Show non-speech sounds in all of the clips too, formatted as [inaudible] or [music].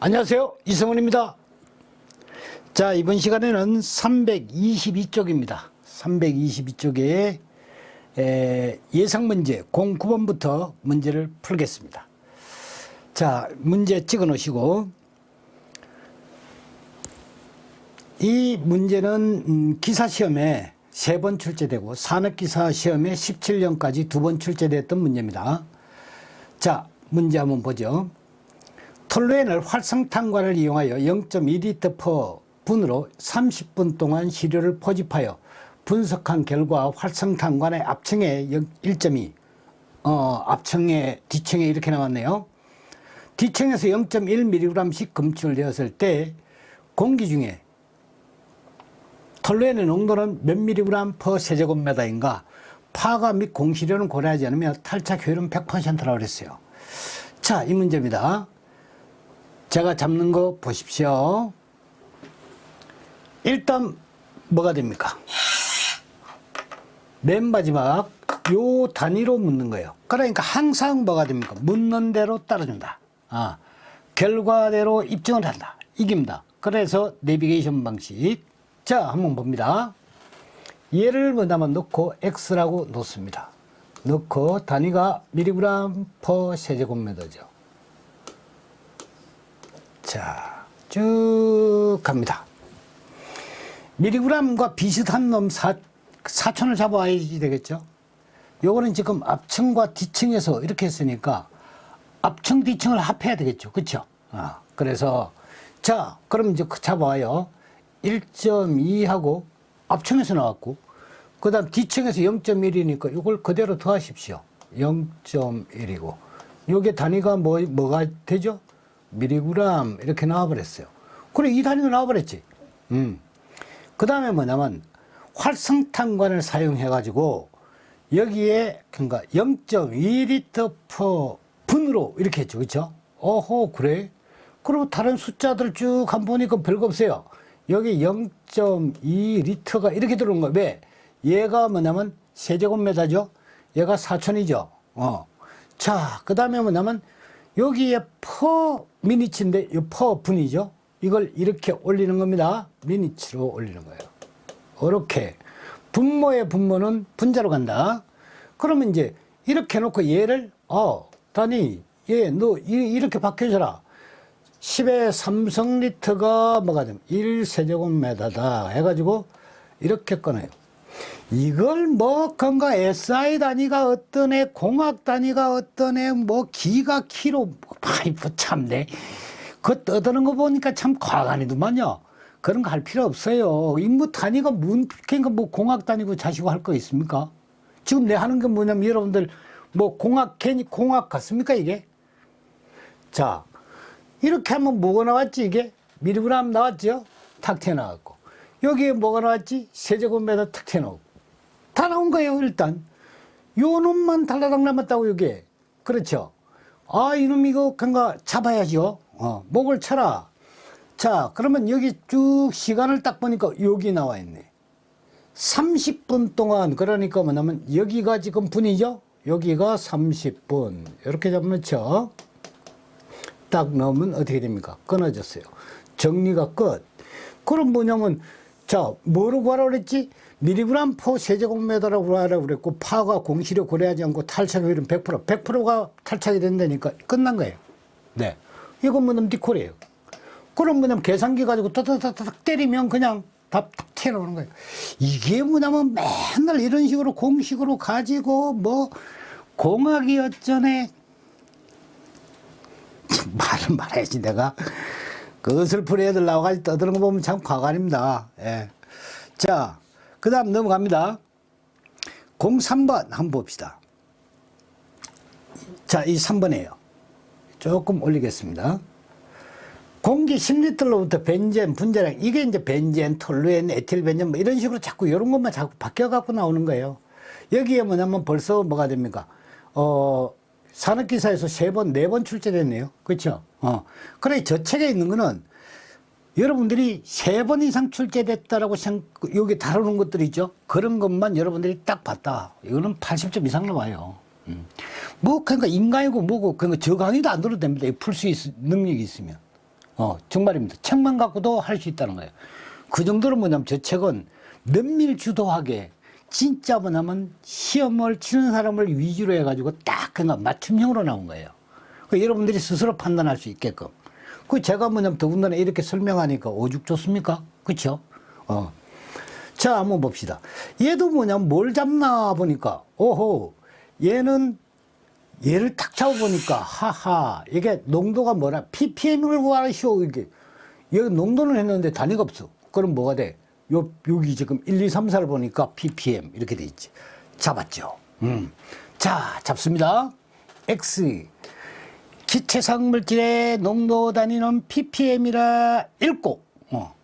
안녕하세요. 이성훈입니다. 자, 이번 시간에는 322쪽입니다. 322쪽에 예상 문제 09번부터 문제를 풀겠습니다. 자, 문제 찍어 놓으시고 이 문제는 음, 기사 시험에 세 번 출제되고 산업기사 시험에 17년까지 두 번 출제됐던 문제입니다. 자, 문제 한번 보죠. 톨루엔을 활성탄관을 이용하여 0.2리터 퍼 분으로 30분 동안 시료를 포집하여 분석한 결과 활성탄관의 압층의 1.2, 어, 앞층의 뒤층에 이렇게 나왔네요. 뒤층에서 0.1mg씩 검출되었을 때 공기 중에 톨루엔의 농도는 몇 mg 퍼 세제곱미터인가 파가 및 공시료는 고려하지 않으며 탈착 효율은 100%라고 그랬어요. 자, 이 문제입니다. 제가 잡는 거 보십시오. 일단 뭐가 됩니까? 맨 마지막 요 단위로 묻는 거예요. 그러니까 항상 뭐가 됩니까? 묻는 대로 따라준다. 아, 결과대로 입증을 한다. 이깁니다. 그래서 내비게이션 방식. 자, 한번 봅니다. 얘를 뭐냐면 넣고 x라고 놓습니다. 넣고 단위가 미리그램 퍼 세제곱미터죠. 자, 쭉 갑니다. 미리그램과 비슷한 놈 사, 사촌을 잡아와야지 되겠죠? 요거는 지금 앞층과 뒤층에서 이렇게 했으니까 앞층, 뒤층을 합해야 되겠죠. 그쵸? 아, 그래서, 자, 그럼 이제 그 잡아와요. 1.2하고 앞층에서 나왔고, 그 다음 뒤층에서 0.1이니까 이걸 그대로 더하십시오. 0.1이고. 요게 단위가 뭐, 뭐가 되죠? 미리그램 이렇게 나와버렸어요. 그래 이 단위가 나와버렸지. 음. 그 다음에 뭐냐면 활성탄관을 사용해가지고 여기에 그러니까 0.2리터 퍼 분으로 이렇게 했죠, 그렇죠? 어허 그래? 그리고 다른 숫자들 쭉 한 보니까 별거 없어요. 여기 0.2리터가 이렇게 들어온 거야. 왜? 얘가 뭐냐면 세제곱미터죠. 얘가 4천이죠. 어. 자, 그 다음에 뭐냐면 여기에 퍼 미니치인데 이 퍼 분이죠. 이걸 이렇게 올리는 겁니다. 미니치로 올리는 거예요. 이렇게 분모의 분모는 분자로 간다. 그러면 이제 이렇게 놓고 얘를 어 단위 얘너 이렇게 바뀌어줘라. 10의 삼성리터가 뭐가 되면 1세제곱미터다 해가지고 이렇게 꺼내요. 이걸 뭐 건가 SI 단위가 어떤 애 공학 단위가 어떤 애뭐 기가 키로 파이프 참네. 그 떠드는 거 보니까 참 과간이더만요. 그런 거 할 필요 없어요. 임무 단위가 문 그러니까 뭐 공학 단위고 자시고 할 거 있습니까? 지금 내 하는 게 뭐냐면 여러분들 뭐 공학 괜히 공학 같습니까 이게? 자 이렇게 하면 뭐가 나왔지 이게? 미리그램 나왔죠? 탁 튀어나왔고. 여기에 뭐가 나왔지? 세제곱미터 탁 튀어나오고 다 나온 거예요, 일단. 요 놈만 달라당 남았다고, 이게. 그렇죠. 아, 이놈 이거, 그니까 잡아야죠. 어, 목을 쳐라. 자, 그러면 여기 쭉 시간을 딱 보니까 여기 나와 있네. 30분 동안, 그러니까 뭐냐면 여기가 지금 분이죠? 여기가 30분. 이렇게 잡으면 쳐. 딱 넣으면 어떻게 됩니까? 끊어졌어요. 정리가 끝. 그럼 뭐냐면, 자, 뭐로 구하라고 그랬지? 미리그램 포 세제곱미터라고 그랬고, 파가 공시력 고려하지 않고 탈착률은 100%, 100%가 탈착이 된다니까 끝난 거예요. 네. 이건 뭐냐면 디콜이에요. 그럼 뭐냐면 계산기 가지고 타타타닥 때리면 그냥 답 튀어나오는 거예요. 이게 뭐냐면 맨날 이런 식으로 공식으로 가지고 뭐 공학이 어쩌네. [laughs] 말은 말해야지 내가. 그 어설픈 애들 나와가지고 떠드는 거 보면 참 과관입니다. 예. 자, 그 다음 넘어갑니다. 03번 한번 봅시다. 자, 이 3번이에요. 조금 올리겠습니다. 공기 10리터로부터 벤젠, 분자량, 이게 이제 벤젠, 톨루엔, 에틸벤젠, 뭐 이런 식으로 자꾸 이런 것만 자꾸 바뀌어갖고 나오는 거예요. 여기에 뭐냐면 벌써 뭐가 됩니까? 어, 산업기사에서 세 번, 네 번 출제됐네요. 그렇죠? 어. 그래, 저 책에 있는 거는 여러분들이 세 번 이상 출제됐다라고 생각, 여기 다루는 것들 있죠? 그런 것만 여러분들이 딱 봤다. 이거는 80점 이상 나와요. 음. 뭐, 그러니까 인간이고 뭐고, 그러니까 저 강의도 안 들어도 됩니다. 풀 수 있는 능력이 있으면. 어, 정말입니다. 책만 갖고도 할 수 있다는 거예요. 그 정도로 뭐냐면 저 책은 면밀 주도하게 진짜 뭐냐면 시험을 치는 사람을 위주로 해가지고 딱 그냥 맞춤형으로 나온 거예요. 그 여러분들이 스스로 판단할 수 있게끔. 그 제가 뭐냐면 더군다나 이렇게 설명하니까 오죽 좋습니까? 그쵸? 어. 자, 한번 봅시다. 얘도 뭐냐면 뭘 잡나 보니까, 오호, 얘는 얘를 탁 잡아보니까, 하하, 이게 농도가 뭐라, ppm을 구하시오, 이게. 여기 농도는 했는데 단위가 없어. 그럼 뭐가 돼? 요, 여기 지금 1, 2, 3, 4를 보니까 ppm 이렇게 돼 있지. 잡았죠. 음. 자, 잡습니다. X. 기체상 물질의 농도 단위는 ppm이라 읽고, 어.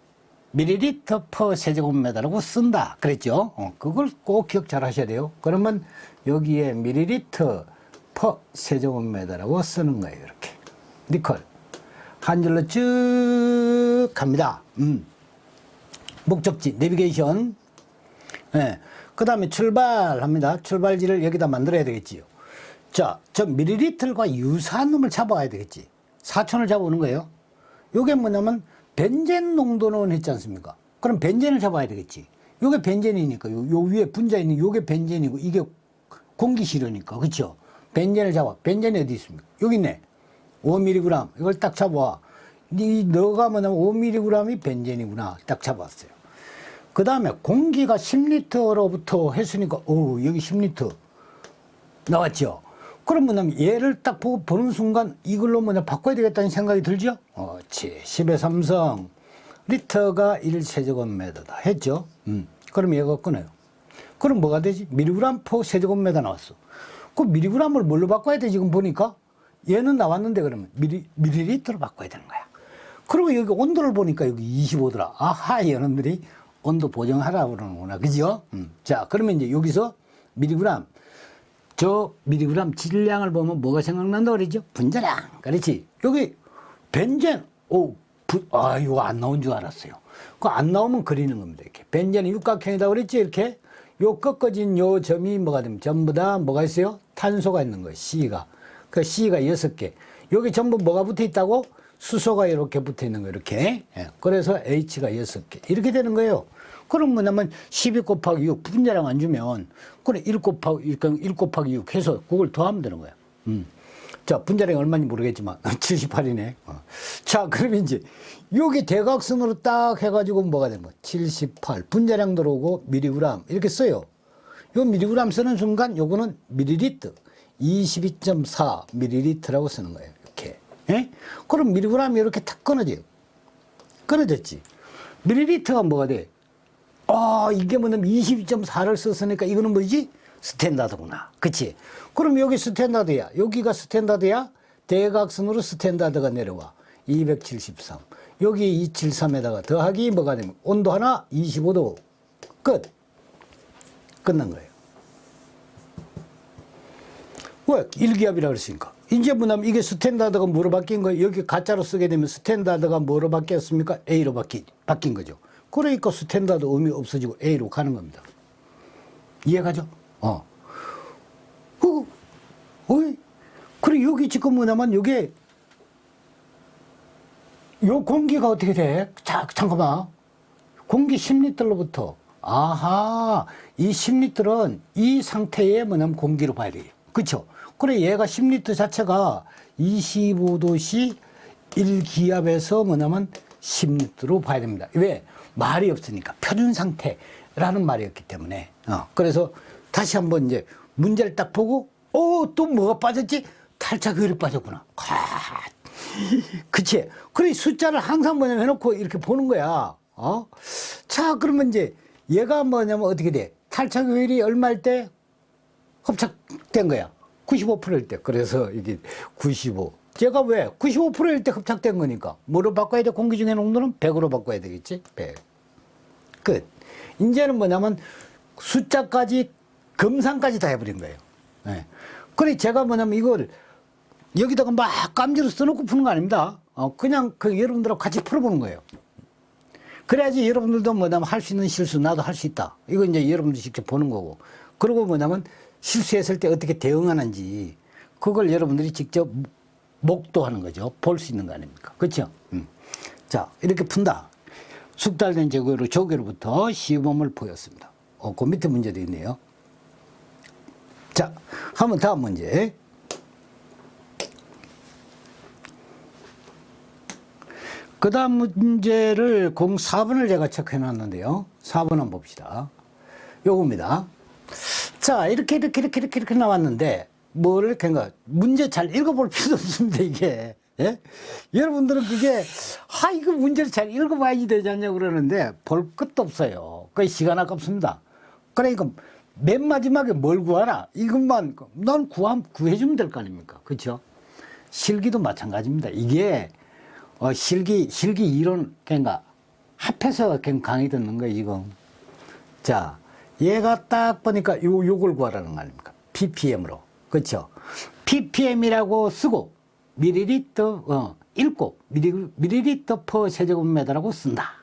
밀리리터 퍼 세제곱미터라고 쓴다. 그랬죠? 어, 그걸 꼭 기억 잘 하셔야 돼요. 그러면 여기에 밀리리터 퍼 세제곱미터라고 쓰는 거예요. 이렇게. 니콜. 한 줄로 쭉 갑니다. 음. 목적지, 내비게이션. 예. 그 다음에 출발합니다. 출발지를 여기다 만들어야 되겠지요. 자, 저 밀리리터과 유사한 놈을 잡아야 되겠지. 사촌을 잡아오는 거예요. 요게 뭐냐면 벤젠 농도는 했지 않습니까? 그럼 벤젠을 잡아야 되겠지. 요게 벤젠이니까 요, 요 위에 분자 있는 요게 벤젠이고 이게 공기 시료니까 그렇죠? 벤젠을 잡아. 벤젠이 어디 있습니까? 여기 있네. 5mg 이걸 딱 잡아와. 이 너가 뭐냐면 5mg이 벤젠이구나. 딱 잡았어요. 그 다음에 공기가 10리터로부터 했으니까 오 여기 10리터 나왔죠. 그럼 뭐냐면 얘를 딱 보고 보는 순간 이걸로 뭐냐 바꿔야 되겠다는 생각이 들죠. 어치 10의 삼성 리터가 1세제곱미터다 했죠. 음. 그럼 얘가 끊어요. 그럼 뭐가 되지? 미리그램 포 세제곱미터 나왔어. 그 미리그램을 뭘로 바꿔야 돼 지금 보니까 얘는 나왔는데 그러면 미리 미리리터로 바꿔야 되는 거야. 그리고 여기 온도를 보니까 여기 25도라. 아하 얘네들이 온도 보정하라고 그러는구나. 그죠? 음. 자 그러면 이제 여기서 미리그램 저 미리그램 질량을 보면 뭐가 생각난다 그러죠? 분자량. 그렇지. 여기 벤젠. 오, 부, 아, 이거 안 나온 줄 알았어요. 그거 안 나오면 그리는 겁니다. 이렇게. 벤젠이 육각형이다 그랬지? 이렇게. 요 꺾어진 요 점이 뭐가 되면 전부 다 뭐가 있어요? 탄소가 있는 거예요. C가. 그 C가 여섯 개. 여기 전부 뭐가 붙어 있다고? 수소가 이렇게 붙어 있는 거 이렇게. 예. 그래서 H가 여섯 개. 이렇게 되는 거예요. 그럼 뭐냐면 12 곱하기 6 분자량 안 주면 그래 1 곱하기 1, 1 곱하기 6 해서 그걸 더하면 되는 거야. 음. 자 분자량이 얼마인지 모르겠지만 [laughs] 78이네. 어. 자 그러면 이제 여기 대각선으로 딱 해가지고 뭐가 되면 78 분자량 들어오고 미리그램 이렇게 써요. 요 미리그램 쓰는 순간 요거는 미리리터 22.4 미리리터라고 쓰는 거예요. 이렇게. 예? 그럼 미리그램이 이렇게 탁 끊어져요. 끊어졌지. 미리리터가 뭐가 돼? 아, 이게 뭐냐면 22.4를 썼으니까 이거는 뭐지? 스탠다드구나. 그치? 그럼 여기 스탠다드야. 여기가 스탠다드야? 대각선으로 스탠다드가 내려와. 273. 여기 273에다가 더하기 뭐가 되면 온도 하나 25도. 끝. 끝난 거예요. 왜? 일기압이라 그랬으니까. 이제 뭐냐면 이게 스탠다드가 뭐로 바뀐 거예요? 여기 가짜로 쓰게 되면 스탠다드가 뭐로 바뀌었습니까? A로 바뀐, 바뀐 거죠. 그러니까 스탠다드 의미 없어지고 A로 가는 겁니다. 이해가죠? 어. 어, 어이? 그래, 여기 지금 뭐냐면, 여기, 요 공기가 어떻게 돼? 자, 잠깐만. 공기 10리터로부터, 아하, 이 10리터는 이 상태의 뭐냐면 공기로 봐야 돼요. 그쵸? 그래, 얘가 10리터 자체가 25도씨 1기압에서 뭐냐면 10리터로 봐야 됩니다. 왜? 말이 없으니까. 표준 상태라는 말이었기 때문에. 어, 그래서 다시 한번 이제 문제를 딱 보고, 어, 또 뭐가 빠졌지? 탈착율이 빠졌구나. 아, [laughs] 그치? 그래, 숫자를 항상 뭐냐면 해놓고 이렇게 보는 거야. 어? 자, 그러면 이제 얘가 뭐냐면 어떻게 돼? 탈착율이 얼마일 때 흡착된 거야? 95%일 때. 그래서 이게 95. 제가 왜? 95%일 때 흡착된 거니까. 뭐로 바꿔야 돼? 공기 중의 농도는 100으로 바꿔야 되겠지? 100. 끝. 이제는 뭐냐면 숫자까지, 검산까지 다 해버린 거예요. 예. 그래, 제가 뭐냐면 이걸 여기다가 막 깜지로 써놓고 푸는 거 아닙니다. 어, 그냥 그 여러분들하고 같이 풀어보는 거예요. 그래야지 여러분들도 뭐냐면 할 수 있는 실수 나도 할 수 있다. 이거 이제 여러분들 직접 보는 거고. 그리고 뭐냐면 실수했을 때 어떻게 대응하는지 그걸 여러분들이 직접 목도하는 거죠. 볼 수 있는 거 아닙니까? 그렇죠? 음. 자, 이렇게 푼다. 숙달된 재고로 조개로부터 시범을 보였습니다. 어, 그 밑에 문제도 있네요. 자, 한번 다음 문제. 그 다음 문제를 공 4번을 제가 체크해 놨는데요. 4번 한번 봅시다. 요겁니다. 자, 이렇게, 이렇게, 이렇게, 이렇게, 이렇게 나왔는데, 뭘 이렇게, 가 문제 잘 읽어볼 필요도 없습니다, 이게. 예? 여러분들은 그게, 아, 이거 문제를 잘 읽어봐야지 되지 않냐고 그러는데, 볼 것도 없어요. 그 시간 아깝습니다. 그러니까, 맨 마지막에 뭘 구하라? 이것만, 난 구함, 구해주면 될 거 아닙니까? 그쵸? 실기도 마찬가지입니다. 이게, 어, 실기, 실기 이론, 그러니까, 합해서 그냥 강의 듣는 거예요, 지금. 자, 얘가 딱 보니까 요, 요걸 구하라는 거 아닙니까? ppm으로. 그렇죠? ppm이라고 쓰고, 밀리리터, 어, 읽고, 밀리, 밀리리터 퍼 세제곱미터라고 쓴다.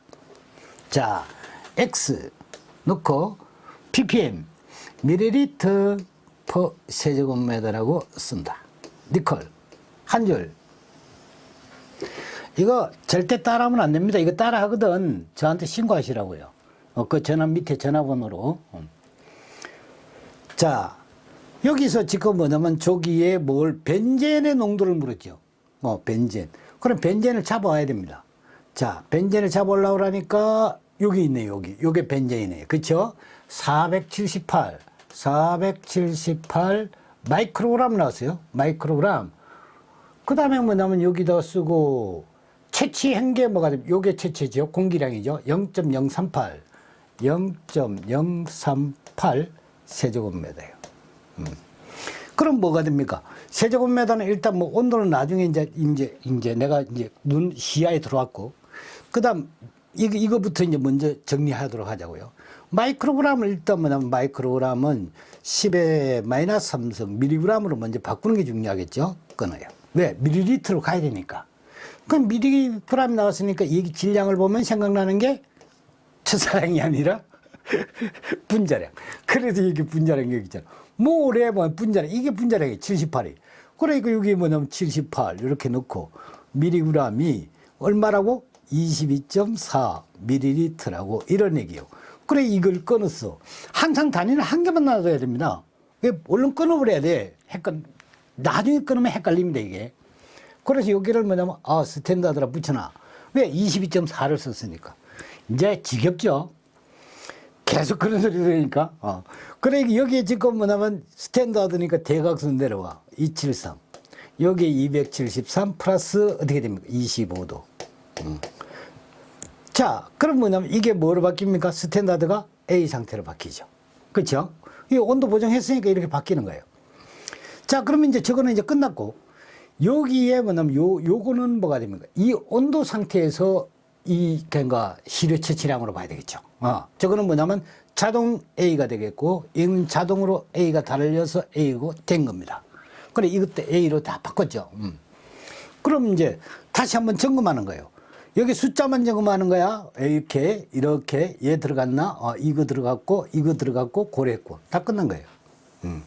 자, x 넣고, ppm, 밀리리터 퍼 세제곱미터라고 쓴다. 니콜, 한 줄. 이거 절대 따라하면 안 됩니다. 이거 따라하거든. 저한테 신고하시라고요. 어, 그 전화 밑에 전화번호로. 음. 자, 여기서 지금 뭐냐면 조기에 뭘 벤젠의 농도를 물었죠. 어, 벤젠. 그럼 벤젠을 잡아와야 됩니다. 자, 벤젠을 잡아오려고 그러니까 여기 있네요, 여기. 요게 벤젠이네요. 그쵸? 478, 478 마이크로그램 나왔어요. 마이크로그램. 그 다음에 뭐냐면 여기다 쓰고 채취 한 게 뭐가 되면 요게 채취죠. 공기량이죠. 0.038. 0.038 세제곱미터예요. 음. 그럼 뭐가 됩니까? 세제곱미터는 일단 뭐 온도는 나중에 이제 이제 이제 내가 이제 눈 시야에 들어왔고 그다음 이거 이거부터 이제 먼저 정리하도록 하자고요. 마이크로그램을 일단 뭐냐면 마이크로그램은 10의 마이너스 3성 미리그램으로 먼저 바꾸는 게 중요하겠죠. 끊어요. 왜? 밀리리터로 가야 되니까. 그럼 미리그램 나왔으니까 이 질량을 보면 생각나는 게 첫사랑이 아니라 [laughs] 분자량. 그래서 이게 분자량 여기 있잖아. 모래 뭐 분자량. 이게 분자량이 78이. 그러니까 여기 뭐냐면 78 이렇게 넣고 미리그램이 얼마라고? 22.4 밀리리터라고 이런 얘기요. 그래 이걸 끊었어. 항상 단위는 한 개만 놔둬야 됩니다. 왜 얼른 끊어버려야 돼. 헷갈 나중에 끊으면 헷갈립니다 이게. 그래서 여기를 뭐냐면 아 스탠다드라 붙여놔. 왜 22.4를 썼으니까. 이제 지겹죠. 계속 그런 소리 들으니까. 어. 그래 여기 지금 뭐냐면 스탠다드니까 대각선 내려와 273. 여기 273 플러스 어떻게 됩니까? 25도. 음. 자, 그럼 뭐냐면 이게 뭐로 바뀝니까? 스탠다드가 A 상태로 바뀌죠. 그렇죠? 이 온도 보정했으니까 이렇게 바뀌는 거예요. 자, 그러면 이제 저거는 이제 끝났고 여기에 뭐냐면 요 요거는 뭐가 됩니까? 이 온도 상태에서 이 그러니까 시료 채취량으로 봐야 되겠죠. 어, 저거는 뭐냐면 자동 A가 되겠고 이는 자동으로 A가 달려서 A고 된 겁니다. 그래 이것도 A로 다 바꿨죠. 음. 그럼 이제 다시 한번 점검하는 거예요. 여기 숫자만 점검하는 거야. 이렇게 이렇게 얘 들어갔나? 어, 이거 들어갔고 이거 들어갔고 고랬고 다 끝난 거예요. 음.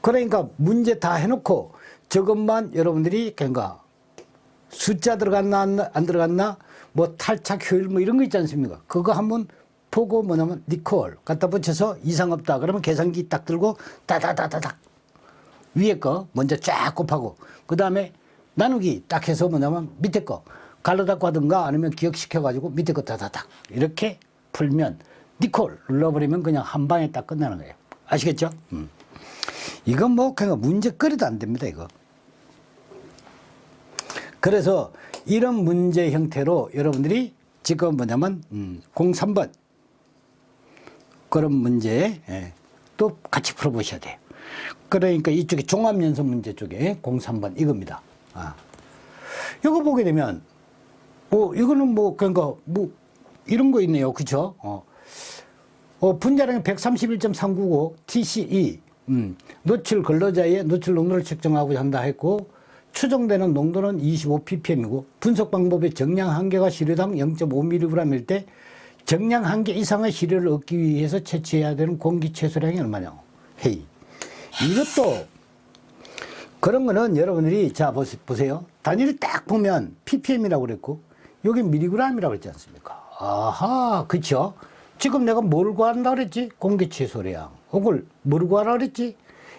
그러니까 문제 다 해놓고 저것만 여러분들이 그러니까 숫자 들어갔나 안, 안 들어갔나 뭐 탈착 효율 뭐 이런 거 있지 않습니까? 그거 한번 보고 뭐냐면 니콜 갖다 붙여서 이상 없다 그러면 계산기 딱 들고 따다다다닥 위에 거 먼저 쫙 곱하고 그 다음에 나누기 딱 해서 뭐냐면 밑에 거 갈라닦고 하든가 아니면 기억시켜 가지고 밑에 거 다다닥 이렇게 풀면 니콜 눌러버리면 그냥 한 방에 딱 끝나는 거예요 아시겠죠? 음. 이건 뭐 그냥 문제거리도 안 됩니다 이거 그래서 이런 문제 형태로 여러분들이 지금 뭐냐면 음, 03번 그런 문제 예, 또 같이 풀어보셔야 돼요. 그러니까 이쪽에 종합연속 문제 쪽에 03번 이겁니다. 아. 이거 보게 되면 뭐 이거는 뭐 그러니까 뭐 이런 거 있네요. 그죠? 어. 어, 분자량이 131.395 TCE 음, 노출 근로자의 노출 농도를 측정하고 한다 했고 추정되는 농도는 25ppm이고 분석 방법의 정량 한계가 시료당 0.5mg일 때 정량 한계 이상의 시료를 얻기 위해서 채취해야 되는 공기 최소량이 얼마냐? 헤이. 이것도 그런 거는 여러분들이 자 보세요. 단위를 딱 보면 ppm이라고 그랬고 여기 미리그램이라고 그랬지 않습니까? 아하, 그쵸? 지금 내가 뭘 구한다 그랬지? 공기 최소량. 혹을 뭘 구하라 그랬지?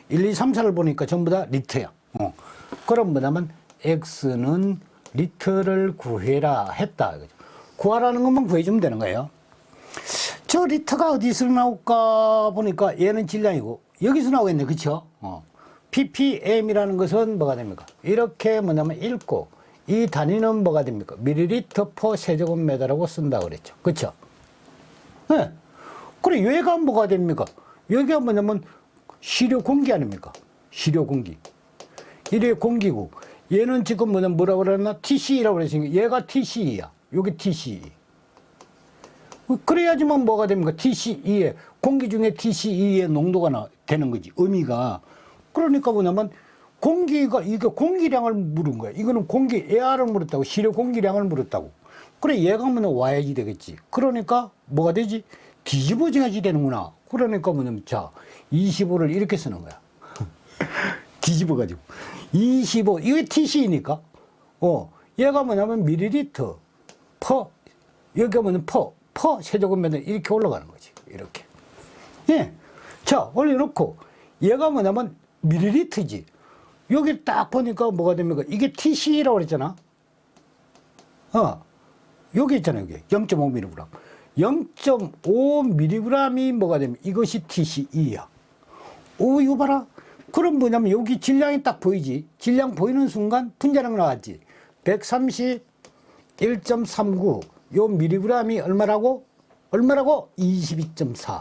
1, 2, 3, 4를 보니까 전부 다 리터야. 어. 그럼 뭐냐면 X는 리터를 구해라 했다. 구하라는 것만 구해주면 되는 거예요. 저 리터가 어디서 나올까 보니까 얘는 질량이고 여기서 나오겠네. 그쵸? 어. ppm이라는 것은 뭐가 됩니까? 이렇게 뭐냐면 읽고 이 단위는 뭐가 됩니까? 밀리리터 퍼 세제곱미터라고 쓴다고 그랬죠. 그쵸? 네. 그래, 얘가 뭐가 됩니까? 여기가 뭐냐면 시료 공기 아닙니까? 시료 공기. 이래 공기고, 얘는 지금 뭐냐, 뭐라고 그랬나? TC라고 그랬으니까 얘가 TC야. 여기 TC. 그래야지만 뭐가 됩니까? TCE에, 공기 중에 TCE의 농도가 나, 되는 거지. 의미가. 그러니까 뭐냐면, 공기가, 이게 공기량을 물은 거야. 이거는 공기, 에어를 물었다고, 시료 공기량을 물었다고. 그래, 얘가 뭐냐, 와야지 되겠지. 그러니까, 뭐가 되지? 뒤집어져야지 되는구나. 그러니까 뭐냐면, 자, 25를 이렇게 쓰는 거야. [laughs] 뒤집어가지고. 25, 이게 TC니까. 어, 얘가 뭐냐면 밀리리터, 퍼, 여기가 뭐냐면 퍼, 퍼 세제곱 미터 이렇게 올라가는 거지. 이렇게. 예. 자, 올려놓고, 얘가 뭐냐면 밀리리터지. 여기 딱 보니까 뭐가 됩니까? 이게 TC라고 그랬잖아. 어, 여기 있잖아, 여기. 0.5mg. 0.5mg이 뭐가 되면 이것이 TCE야. 오, 이거 봐라. 그럼 뭐냐면 여기 질량이 딱 보이지. 질량 보이는 순간 분자량 나왔지. 131.39. 요 미리그램이 얼마라고? 얼마라고? 22.4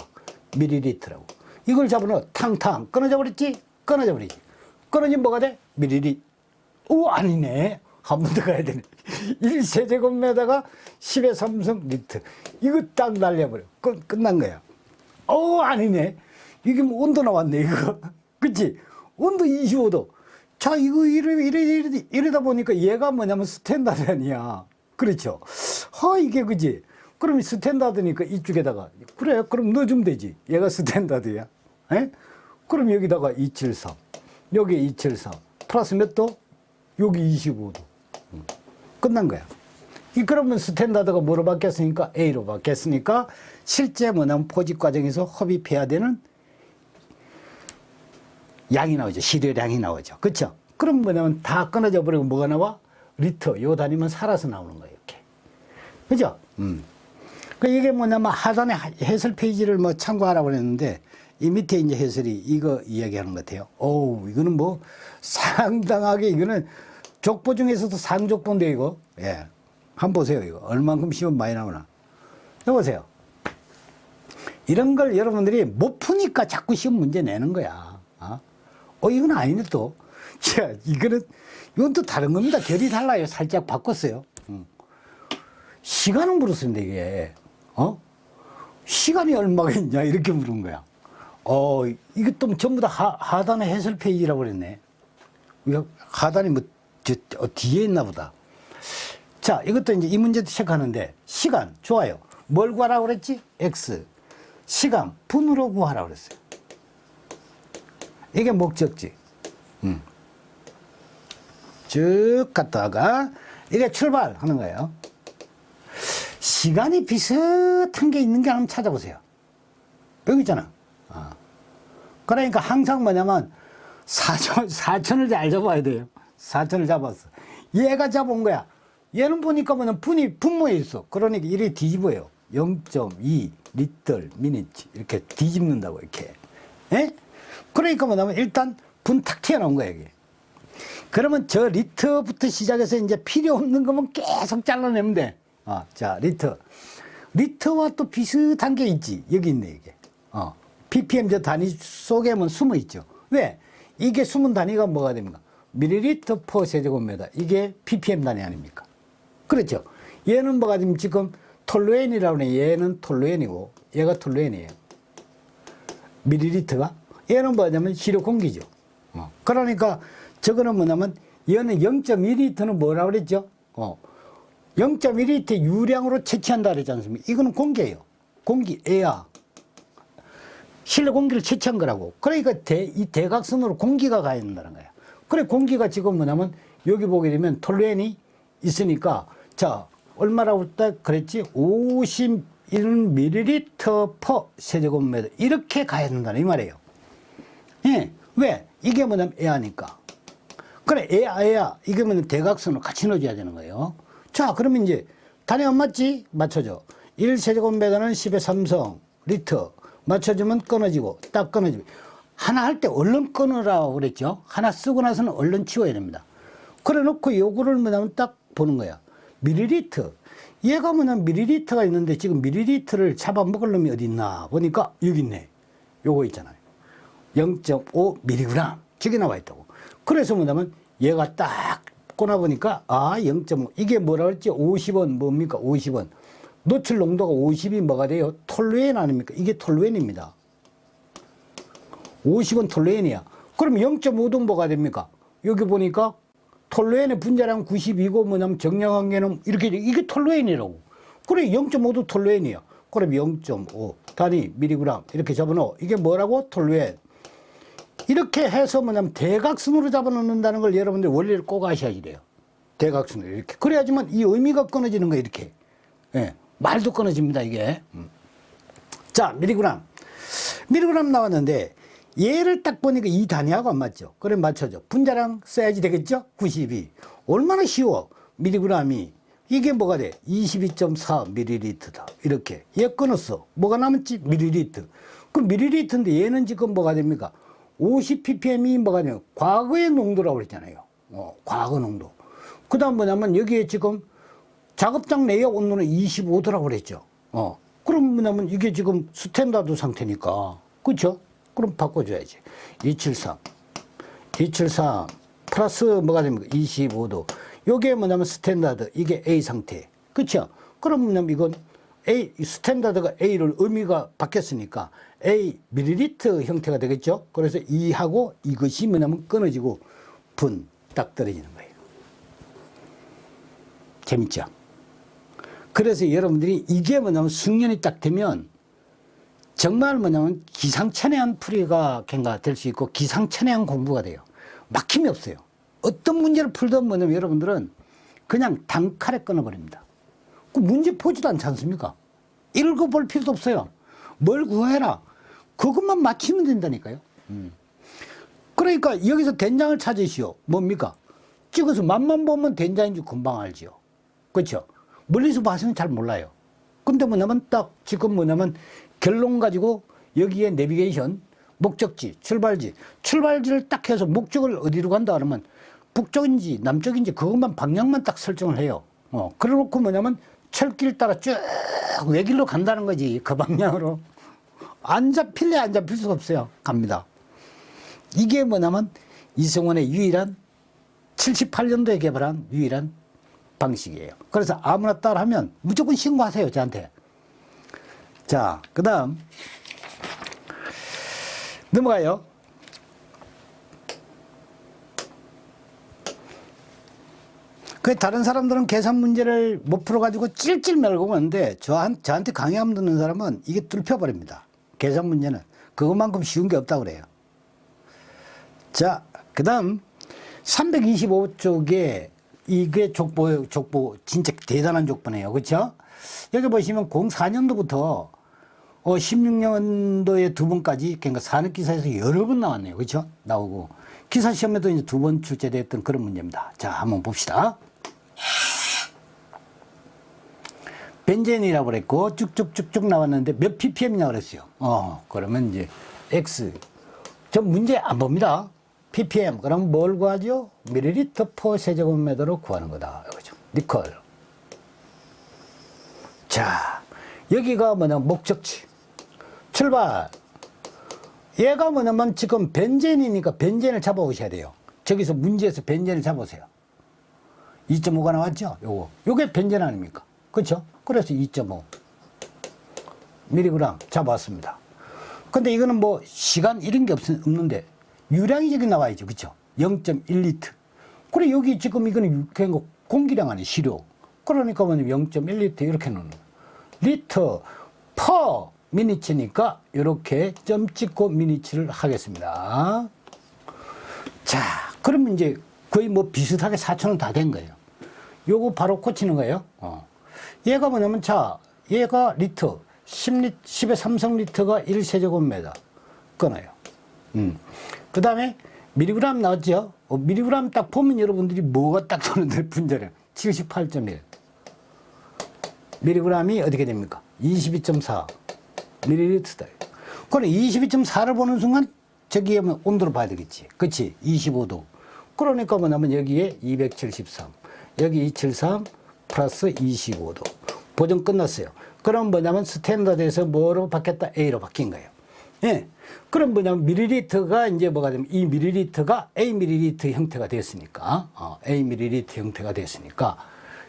미리리터라고. 이걸 잡으면 탕탕 끊어져 버렸지? 끊어져 버리지. 끊어지면 뭐가 돼? 미리리. 오, 아니네. 한 번 더 가야 되네. 1세제곱미터가 10의 3승 리터. 이거 딱 날려버려. 끝, 끝난 거야. 오, 아니네. 이게 뭐 온도 나왔네, 이거. [laughs] 그치? 온도 25도. 자, 이거 이래, 이래, 이래, 이러다 보니까 얘가 뭐냐면 스탠다드 아니야. 그렇죠. 하, 이게 그지? 그럼 스탠다드니까 이쪽에다가. 그래, 그럼 넣어주면 되지. 얘가 스탠다드야. 에? 그럼 여기다가 273. 여기 273. 플러스 몇 도? 여기 25도. 음. 끝난 거야. 이 그러면 스탠다드가 뭐로 바뀌었으니까 A로 바뀌었으니까 실제 뭐냐면 포집 과정에서 흡입해야 되는 양이 나오죠. 시료량이 나오죠. 그렇죠? 그럼 뭐냐면 다 끊어져 버리고 뭐가 나와? 리터 요 단위면 살아서 나오는 거예요. 이렇게. 그죠? 음. 그 이게 뭐냐면 하단에 해설 페이지를 뭐 참고하라고 그랬는데 이 밑에 이제 해설이 이거 이야기하는 것 같아요. 어우, 이거는 뭐 상당하게 이거는 족보 중에서도 상족보인데 이거. 예. 한번 보세요. 이거. 얼만큼 시험 많이 나오나. 여보세요. 이런 걸 여러분들이 못 푸니까 자꾸 시험 문제 내는 거야. 어, 어 이건 아니네 또. [laughs] 야, 이거는, 이건 또 다른 겁니다. 결이 달라요. 살짝 바꿨어요. 음. 시간은 물었습니다, 이게. 어? 시간이 얼마가 있냐? 이렇게 물은 거야. 어, 이것도 전부 다 하, 하단의 해설 페이지라고 그랬네. 하단이 뭐, 저, 어, 뒤에 있나 보다. 자, 이것도 이제 이 문제도 체크하는데, 시간, 좋아요. 뭘 구하라고 그랬지? X. 시간, 분으로 구하라고 그랬어요. 이게 목적지. 음. 쭉 갔다가, 이게 출발하는 거예요. 시간이 비슷한 게 있는 게 한번 찾아보세요. 여기 있잖아. 어. 그러니까 항상 뭐냐면, 사천, [laughs] 사천을 잘 잡아야 돼요. 사천을 잡았어. 얘가 잡은 거야. 얘는 보니까 뭐냐 분이 분모에 있어. 그러니까 이렇게 뒤집어요. 0.2 리터 미니치 이렇게 뒤집는다고 이렇게. 예? 그러니까 뭐냐면 일단 분 탁 튀어나온 거야 이게. 그러면 저 리터부터 시작해서 이제 필요 없는 거면 계속 잘라내면 돼. 어, 자 리터. 리터와 또 비슷한 게 있지. 여기 있네 이게. 어, ppm 저 단위 속에만 숨어 있죠. 왜? 이게 숨은 단위가 뭐가 됩니까? 밀리리터 퍼 세제곱미터. 이게 ppm 단위 아닙니까? 그렇죠. 얘는 뭐가 지금 지금 톨루엔이라고 하네. 얘는 톨루엔이고 얘가 톨루엔이에요. 밀리리터가 얘는 뭐냐면 시료 공기죠. 어. 그러니까 저거는 뭐냐면 얘는 0.1리터는 뭐라고 그랬죠? 어. 0.1리터 유량으로 채취한다 그랬지 않습니까? 이거는 공기예요. 공기, 에어. 실내 공기를 채취한 거라고. 그러니까 대, 이 대각선으로 공기가 가야 된다는 거야. 그래, 공기가 지금 뭐냐면 여기 보게 되면 톨루엔이 있으니까 자, 얼마라고 딱 그랬지? 51ml per 세제곱미터 이렇게 가야 된다는 이 말이에요. 예, 왜? 이게 뭐냐면 애하니까. 그래, 애야, 애야. 이게 뭐냐면 대각선으로 같이 넣어줘야 되는 거예요. 자, 그러면 이제 단위 안 맞지? 맞춰줘. 1세제곱미터는 10의 3성 리터. 맞춰주면 끊어지고, 딱 끊어지고. 하나 할 때 얼른 끊으라고 그랬죠? 하나 쓰고 나서는 얼른 치워야 됩니다. 그래 놓고 요거를 뭐냐면 딱 보는 거야. 미리리터. 얘가 뭐냐면 미리리터가 있는데 지금 미리리터를 잡아먹을 놈이 어디 있나 보니까 여기 있네. 요거 있잖아요. 0.5mg. 저기 나와 있다고. 그래서 뭐냐면 얘가 딱 꺼내보니까 아, 0.5. 이게 뭐라 그랬지? 50원 뭡니까? 50원. 노출 농도가 50이 뭐가 돼요? 톨루엔 아닙니까? 이게 톨루엔입니다. 50원 톨루엔이야. 그럼 0.5도 뭐가 됩니까? 여기 보니까 톨루엔의 분자량 92고 뭐냐면 정량한계는 이렇게 돼. 이게 톨루엔이라고. 그래 0.5도 톨루엔이야. 그럼 0.5 단위 미리그램 이렇게 잡아놓어. 이게 뭐라고? 톨루엔. 이렇게 해서 뭐냐면 대각선으로 잡아놓는다는 걸 여러분들 원리를 꼭 아셔야 돼요. 대각선으로 이렇게. 그래야지만 이 의미가 끊어지는 거예요. 이렇게. 예. 말도 끊어집니다. 이게. 음. 자 미리그램. 미리그램 나왔는데 얘를 딱 보니까 이 단위하고 안 맞죠. 그래 맞춰줘. 분자량 써야지 되겠죠? 92. 얼마나 쉬워. 미리그램이. 이게 뭐가 돼? 22.4 밀리리터다. 이렇게. 얘 끊었어. 뭐가 남았지? 밀리리터. 그 밀리리터인데 얘는 지금 뭐가 됩니까? 50 ppm이 뭐가 되냐? 과거의 농도라고 그랬잖아요. 어, 과거 농도. 그 다음 뭐냐면 여기에 지금 작업장 내의 온도는 25도라고 그랬죠. 어. 그럼 뭐냐면 이게 지금 스탠다드 상태니까. 그렇죠? 그럼 바꿔줘야지. 273. 273 플러스 뭐가 됩니까? 25도. 요게 뭐냐면 스탠다드. 이게 A 상태. 그렇죠? 그럼 뭐냐면 이건 A, 스탠다드가 A를 의미가 바뀌었으니까 A 밀리리터 형태가 되겠죠? 그래서 이하고 이것이 뭐냐면 끊어지고 분 딱 떨어지는 거예요. 재밌죠? 그래서 여러분들이 이게 뭐냐면 숙련이 딱 되면 정말 뭐냐면 기상천외한 풀이가 갱가 될 수 있고 기상천외한 공부가 돼요. 막힘이 없어요. 어떤 문제를 풀든 뭐냐면 여러분들은 그냥 단칼에 끊어버립니다. 그 문제 보지도 않지 않습니까? 읽어볼 필요도 없어요. 뭘 구해라. 그것만 맞히면 된다니까요. 음. 그러니까 여기서 된장을 찾으시오. 뭡니까? 찍어서 맛만 보면 된장인지 금방 알지요. 그렇죠? 멀리서 봐서는 잘 몰라요. 근데 뭐냐면 딱 지금 뭐냐면 결론 가지고 여기에 내비게이션, 목적지, 출발지, 출발지를 딱 해서 목적을 어디로 간다 그러면 북쪽인지 남쪽인지 그것만 방향만 딱 설정을 해요. 어, 그래 놓고 뭐냐면 철길 따라 쭉 외길로 간다는 거지. 그 방향으로. 안 잡힐래 안 잡힐 수가 없어요. 갑니다. 이게 뭐냐면 이승원의 유일한 78년도에 개발한 유일한 방식이에요. 그래서 아무나 따라하면 무조건 신고하세요, 저한테. 자, 그 다음. 넘어가요. 그 다른 사람들은 계산 문제를 못 풀어가지고 찔찔 mel고 오는데 저한, 저한테 강의하면 듣는 사람은 이게 뚫혀버립니다. 계산 문제는. 그것만큼 쉬운 게 없다고 그래요. 자, 그 다음 325쪽에 이게 족보, 족보, 진짜 대단한 족보네요. 그렇죠? 여기 보시면 04년도부터 어, 16년도에 두 번까지 그러니까 산업기사에서 여러 번 나왔네요. 그렇죠? 나오고 기사 시험에도 이제 두 번 출제됐던 그런 문제입니다. 자, 한번 봅시다. 벤젠이라고 그랬고 쭉쭉쭉쭉 나왔는데 몇 ppm이냐고 그랬어요. 어, 그러면 이제 X. 저 문제 안 봅니다. ppm. 그럼 뭘 구하죠? 밀리리터 퍼 세제곱미터로 구하는 거다. 그죠? 니콜. 자, 여기가 뭐냐 목적지. 출발. 얘가 뭐냐면 지금 벤젠이니까 벤젠을 잡아오셔야 돼요. 저기서 문제에서 벤젠을 잡으세요. 2.5가 나왔죠? 요거. 요게 벤젠 아닙니까? 그렇죠? 그래서 2.5 미리그램 잡아왔습니다. 근데 이거는 뭐 시간 이런 게 없, 없는데 유량이 저기 나와야죠. 그렇죠? 0.1리터. 그래 여기 지금 이거는 그냥 공기량 아니 시료. 그러니까 뭐냐면 0.1리터 이렇게 넣는. 리터 퍼 미니치니까 이렇게 점 찍고 미니치를 하겠습니다. 자, 그러면 이제 거의 뭐 비슷하게 4천원 다 된 거예요. 요거 바로 꽂히는 거예요. 어. 얘가 뭐냐면 자, 얘가 리터 10리, 10의 삼성 리터가 1세제곱미터 끊어요. 음. 그 다음에 미리그램 나왔죠? 어, 미리그램 딱 보면 여러분들이 뭐가 딱 도는데 분자량 78.1. 미리그램이 어떻게 됩니까? 22.4 밀리리터다. 그럼 22.4를 보는 순간 저기에 뭐 온도를 봐야 되겠지. 그치? 25도. 그러니까 뭐냐면 여기에 273. 여기 273 플러스 25도. 보정 끝났어요. 그럼 뭐냐면 스탠다드에서 뭐로 바뀌었다? A로 바뀐 거예요. 예. 그럼 뭐냐면 밀리리터가 이제 뭐가 되면 이 밀리리터가 A 밀리리터 형태가 됐으니까, 어, A 밀리리터 형태가 됐으니까,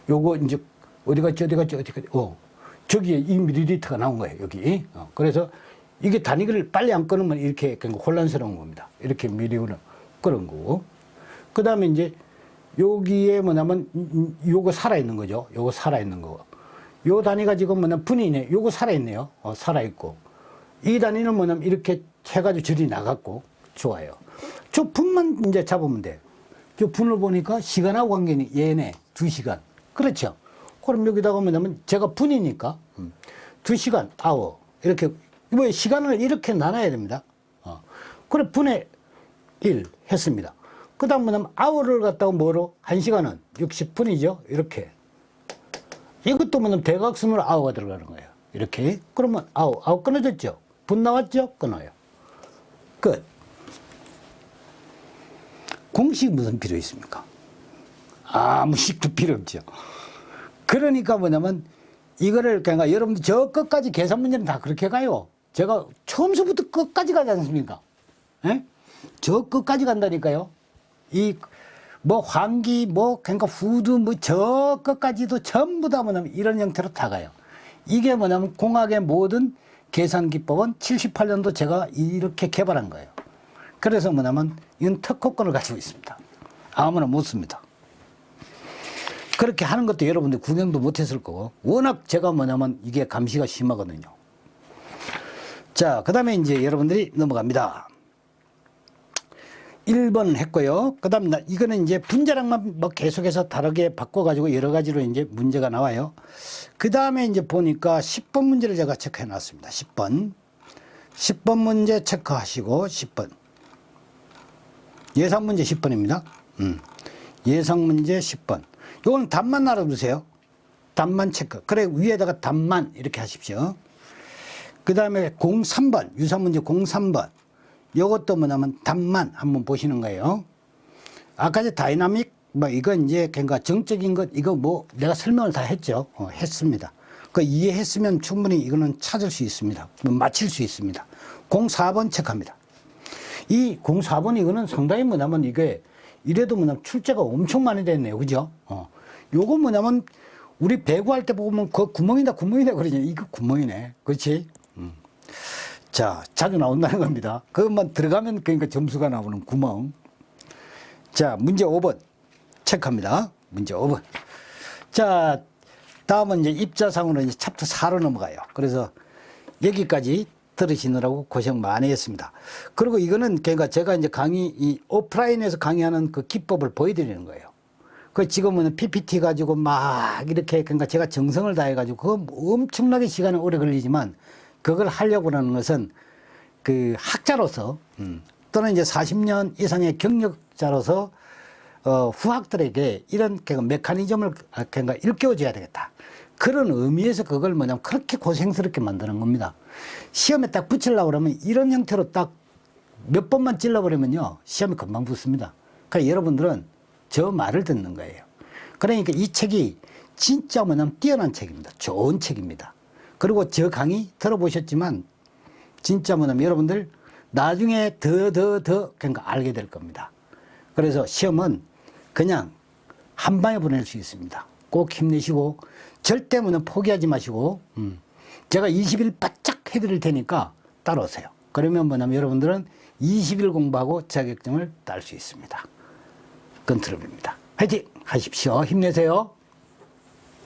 요거 이제 어디 갔지, 어디 갔지, 어디 갔지, 어, 저기에 이 밀리리터가 나온 거예요, 여기. 어, 그래서 이게 단위를 빨리 안 끊으면 이렇게 그러니까 혼란스러운 겁니다. 이렇게 밀리그램 끊은 거고. 그 다음에 이제 여기에 뭐냐면 음, 요거 살아있는 거죠. 요거 살아있는 거. 요 단위가 지금 뭐냐면 분이네. 요거 살아있네요. 어, 살아있고. 이 단위는 뭐냐면 이렇게 해가지고 줄이 나갔고. 좋아요. 저 분만 이제 잡으면 돼. 저 분을 보니까 시간하고 관계는 얘네. 두 시간. 그렇죠. 그럼 여기다가 뭐냐면 제가 분이니까 음, 두 시간 아워 이렇게 뭐 시간을 이렇게 나눠야 됩니다. 어. 그래 분의 1 했습니다. 그 다음 뭐냐면 아워를 갖다가 뭐로 한 시간은 60분이죠. 이렇게 이것도 뭐냐면 대각선으로 아워가 들어가는 거예요. 이렇게 그러면 아워 아워 끊어졌죠. 분 나왔죠. 끊어요. 끝. 공식 무슨 필요 있습니까? 아무 식도 필요 없죠. 그러니까 뭐냐면 이거를 그러니까 여러분들 저 끝까지 계산 문제는 다 그렇게 가요. 제가 처음서부터 끝까지 가지 않습니까? 예? 저 끝까지 간다니까요. 이 뭐 환기 뭐 그러니까 후드 뭐저 끝까지도 전부 다 뭐냐면 이런 형태로 다 가요. 이게 뭐냐면 공학의 모든 계산 기법은 78년도 제가 이렇게 개발한 거예요. 그래서 뭐냐면 이건 특허권을 가지고 있습니다. 아무나 못 씁니다. 그렇게 하는 것도 여러분들 구경도 못 했을 거고, 워낙 제가 뭐냐면 이게 감시가 심하거든요. 자, 그 다음에 이제 여러분들이 넘어갑니다. 1번 했고요. 그 다음, 이거는 이제 분자량만 뭐 계속해서 다르게 바꿔가지고 여러 가지로 이제 문제가 나와요. 그 다음에 이제 보니까 10번 문제를 제가 체크해 놨습니다. 10번. 10번 문제 체크하시고, 10번. 예상 문제 10번입니다. 음. 예상 문제 10번. 요거는 답만 알아두세요. 답만 체크. 그래, 위에다가 답만 이렇게 하십시오. 그 다음에 03번, 유사 문제 03번. 요것도 뭐냐면 답만 한번 보시는 거예요. 아까 저 다이나믹, 뭐 이건 이제 그러니까 정적인 것, 이거 뭐 내가 설명을 다 했죠. 어, 했습니다. 그 이해했으면 충분히 이거는 찾을 수 있습니다. 뭐 맞힐 수 있습니다. 04번 체크합니다. 이 04번 이거는 상당히 뭐냐면 이게 이래도 뭐냐면 출제가 엄청 많이 됐네요. 그죠? 어. 요거 뭐냐면 우리 배구할 때 보면 그 구멍이다 구멍이다 그러지. 이거 구멍이네. 그렇지? 음. 자, 자주 나온다는 겁니다. 그것만 들어가면 그러니까 점수가 나오는 구멍. 자, 문제 5번 체크합니다. 문제 5번. 자, 다음은 이제 입자상으로 이제 챕터 4로 넘어가요. 그래서 여기까지 들으시느라고 고생 많이 했습니다. 그리고 이거는 그러니까 제가 이제 강의, 이 오프라인에서 강의하는 그 기법을 보여드리는 거예요. 그 지금은 PPT 가지고 막 이렇게 그러니까 제가 정성을 다해가지고 그거 엄청나게 시간이 오래 걸리지만 그걸 하려고 하는 것은 그 학자로서 음, 또는 이제 40년 이상의 경력자로서 어, 후학들에게 이런 그 메커니즘을 아, 그러니까 일깨워줘야 되겠다. 그런 의미에서 그걸 뭐냐면 그렇게 고생스럽게 만드는 겁니다. 시험에 딱 붙이려고 그러면 이런 형태로 딱 몇 번만 찔러버리면요. 시험이 금방 붙습니다. 그러니까 여러분들은 저 말을 듣는 거예요. 그러니까 이 책이 진짜 뭐냐면 뛰어난 책입니다. 좋은 책입니다. 그리고 저 강의 들어보셨지만 진짜 뭐냐면 여러분들 나중에 더, 더, 더 그러니까 알게 될 겁니다. 그래서 시험은 그냥 한 방에 보낼 수 있습니다. 꼭 힘내시고 절대 뭐냐 포기하지 마시고 음. 제가 20일 바짝 해드릴 테니까 따라오세요. 그러면 뭐냐면 여러분들은 20일 공부하고 자격증을 딸 수 있습니다. 건트롤입니다. 화이팅 하십시오. 힘내세요.